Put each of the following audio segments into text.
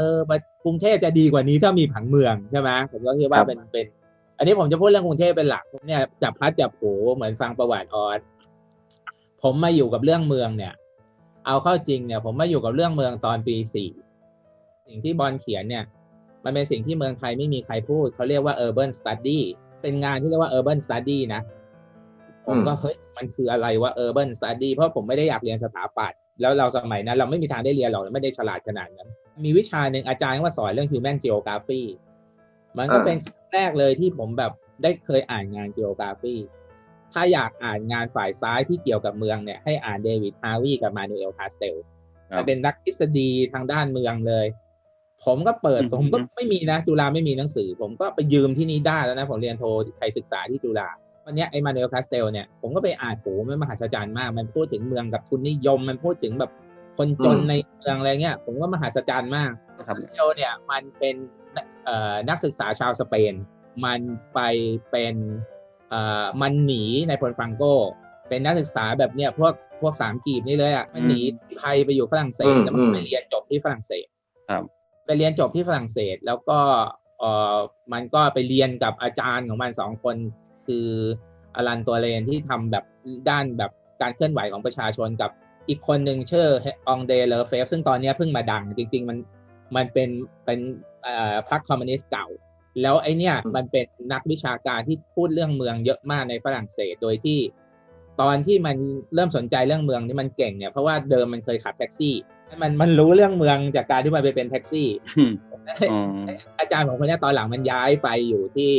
ออกรุงเทพจะดีกว่านี้ถ้ามีผังเมืองใช่ไหมผมก็คิดว่าเป็นเป็น อันนี้ผมจะพูดเรื่องกรุงเทพเป็นหลักเนี่ยจับพัดจับผูเหมือนฟังประวัติออสผมมาอยู่กับเรื่องเมืองเนี่ย เอาเข้าจริงเนี่ย ผมมาอยู่กับเรื่องเมืองตอนปีสี่สิ่งที่บอลเขียนเนี่ย มันเป็นสิ่งที่เมืองไทยไม่มีใครพูดเขาเรียกว่า urban study เป็นงานที่เรียกว่า urban study นะผมก็เฮ้ยมันคืออะไรว่า urban study เพราะผมไม่ได้อยากเรียนสถาปัตย์แล้วเราสมัยนั้นเราไม่มีทางได้เรียนหรอกไม่ได้ฉลาดขนาดนั้น มีวิชาหนึ่งอาจารย์ว่าสอนเรื่อง human geography มันก็เป็นแรกเลยที่ผมแบบได้เคยอ่านงาน geography ถ้าอยากอ่านงานฝ่ายซ้ายที่เกี่ยวกับเมืองเนี่ยให้อ่านเดวิดฮาวีกับมานูเอลคาสเตลเป็นนักทฤษฎีทางด้านเมืองเลย ผมก็เปิดผมก็ไม่มีนะ จุฬาไม่มีหนังสือ ผมก็ไปยืมที่นี่ได้แล้วนะ ผมเรียนโทไทยศึกษาที่จุฬาวันนี้ไอ้มานูเอลคาสเตลเนี่ยผมก็ไปอ่านโหมันมหัศจรรย์มาก มันพูดถึงเมืองกับทุนนิยม มันพูดถึงแบบ คนจนในเมืองอะไรเงี้ย ผมว่ามหัศจรรย์มากคาสเตลเนี่ย มันเป็นนักศึกษาชาวสเปน มันไปเป็นมันหนีในพลฟังโก เป็นนักศึกษาแบบเนี้ยพวกพวกสามกีบนี่เลยอะมันหนีไทยไปอยู่ฝรั่งเศสแล้วมันไปเรียนจบที่ฝรั่งเศสครับไปเรียนจบที่ฝรั่งเศสแล้วก็เออมันก็ไปเรียนกับอาจารย์ของมันสองคน คืออลันตัวเลนที่ทำแบบด้านแบบการเคลื่อนไหวของประชาชนกับ อีกคนหนึ่งชื่อองเดเลเฟฟซึ่งตอนนี้เพิ่งมาดัง จริง ๆ มันมันเป็นเป็นพรรคคอมมิวนิสต์เก่า แล้วไอเนี้ยมันเป็นนักวิชาการที่พูดเรื่องเมืองเยอะมากในฝรั่งเศสโดยที่ตอนที่มันเริ่มสนใจเรื่องเมืองนี่มันเก่งเนี่ยเพราะว่าเดิมมันเคยขับแท็กซี่ มันมันรู้เรื่องเมืองจากการที่มันไปเป็นแท็กซี่อาจารย์ของคนนี้ตอนหลังมันย้ายไปอยู่ที่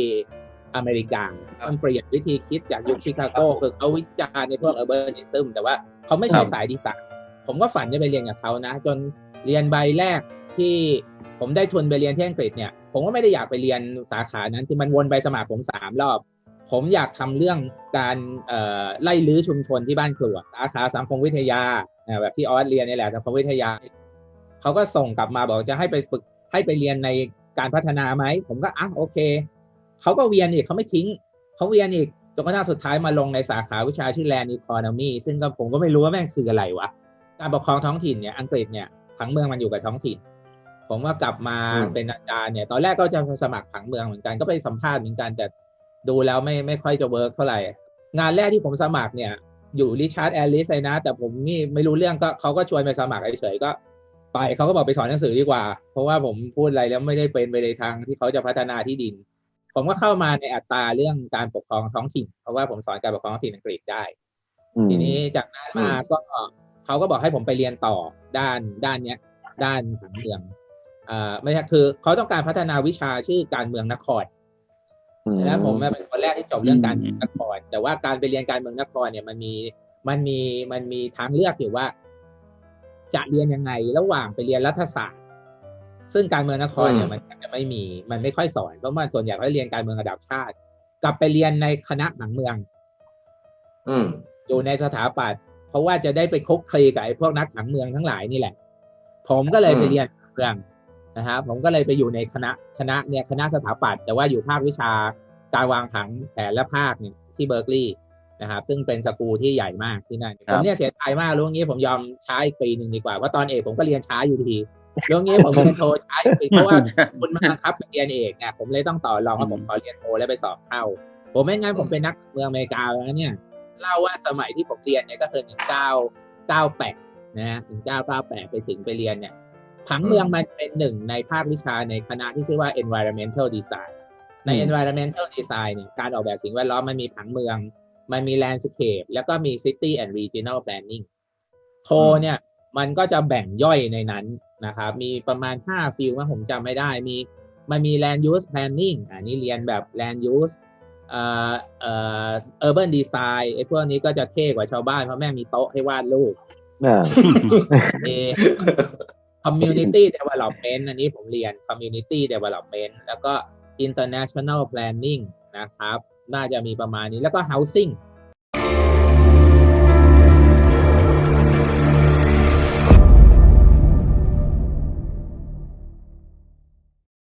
อเมริกามันเปลี่ยนวิธีคิดจากยุคชิคาโกคือเขาวิจารณ์ในพวกเอเบอร์นิซึมแต่ว่าเขาไม่ใช่สายดีไซน์ผมก็ฝันจะไปเรียนกับเขานะ จนเรียนใบแรกที่ผมได้ทุนไปเรียนที่อังกฤษเนี่ย ผมก็ไม่ได้อยากไปเรียนสาขานั้นคือมันวนไปสมัครผมสามรอบ ผมอยากทำเรื่องการไล่ลื้อชุมชนที่บ้านครัวสาขาสังคมวิทยาแบบที่ออสเรียนนี่แหละสังคมวิทยาเขาก็ส่งกลับมาบอกจะให้ไปฝึกให้ไปเรียนในการพัฒนาไหม ผมก็อะโอเค เขาก็เวียนอีกเขาไม่ทิ้งเขาเวียนอีกจนกระทั่งสุดท้ายมาลงในสาขาวิชาชื่อแลนด์อีคอนมีซึ่งก็ผมก็ไม่รู้ว่าแม่งคืออะไรวะการปกครองท้องถิ่นเนี่ยอังกฤษเนี่ยทั้งเมืองมันอยู่กับท้องถิ่น ผมว่ากลับมาเป็นอาจารย์เนี่ย ตอนแรกก็จะสมัครผังเมืองเหมือนกันก็ไปสัมภาษณ์เหมือนกันแต่ดูแล้วไม่ไม่ค่อยจะเวิร์กเท่าไหร่งานแรกที่ผมสมัครเนี่ยอยู่ริชาร์ดแอลลิสเลยนะ แต่ผมนี่ไม่รู้เรื่องก็เขาก็ชวนไปสมัครเฉยๆก็ไปเขาก็บอกไปสอนหนังสือดีกว่า เพราะว่าผมพูดอะไรแล้วไม่ได้เป็นไปในทางที่เขาจะพัฒนาที่ดิน ผมก็เข้ามาในอัตราเรื่องการปกครองท้องถิ่น เพราะว่าผมสอนการปกครองท้องถิ่นอังกฤษได้ ทีนี้จากนั้นมาก็เขาก็บอกให้ผมไปเรียนต่อด้านด้านเนี้ย ด้านผังเมืองอ่าไม่ใช่คือเขาต้องการพัฒนาวิชาชื่อการเมืองนครแล้วผมเป็นคนแรกที่จบเรื่องการเมืองนคร แต่ว่าการไปเรียนการเมืองนครเนี่ยมันมีมันมีมันมีทางเลือกอยู่ว่า จะเรียนยังไงระหว่างไปเรียนรัฐศาสตร์ ซึ่งการเมืองนครเนี่ยมันจะไม่มีมันไม่ค่อยสอนเพราะมันส่วนใหญ่เขาเรียนการเมืองระดับชาติ กลับไปเรียนในคณะหนังเมือง อืมอยู่ในสถาปัตย์เพราะว่าจะได้ไปคุกคลีกับไอ้พวกนักหนังเมืองทั้งหลายนี่แหละ ผมก็เลยไปเรียนเมืองนะฮะผมก็เลยไปอยู่ในคณะคณะเนี่ยคณะสถาปัตย์แต่ว่าอยู่ภาควิชาการวางผังแผนและภาคเนี่ยที่เบอร์กลีย์นะครับซึ่งเป็นสกูลที่ใหญ่มากที่นั่นผมเนี่ยเสียใจมากรู้งี้ผมยอมช้าอีกปีหนึ่งดีกว่าว่าตอนเอกผมก็เรียนช้าอยู่ ดีรู้งี้ผมเรียนโทช้าอีกปีเพราะว่าคุณมาบังคับเรียนเอกเนี่ยผมเลยต้องต่อรองว่าผมขอเรียนโทแล้วไปสอบเข้า ผมไม่งั้นผมเป็นนักเมืองอเมริกาแล้วเนี่ยเล่าว่าสมัยที่ผมเรียนเนี่ยก็คือหนึ่งเก้าเก้าแปดนะฮะหนึ่งเก้าเก้าแปดไปถึงไปเรียนเนี่ยผังเมืองมันเป็นหนึ่งในภาควิชาในคณะที่ชื่อว่า environmental design ใน environmental design เนี่ยการออกแบบสิ่งแวดล้อมมันมีผังเมือง มันมี landscape แล้วก็มี city and regional planning โทเนี่ย มันก็จะแบ่งย่อยในนั้นนะครับ มีประมาณ 5 ฟิลว่าผมจำไม่ได้ มีมันมี land use planning อันนี้เรียนแบบ land use เอ่อเอ่อ urban design ไอ้พวกนี้ก็จะเท่กว่าชาวบ้าน เพราะแม่มีโต๊ะให้วาดรูป community development อันนี้ผมเรียน community development แล้วก็ international planning นะครับ น่าจะมีประมาณนี้แล้วก็ housing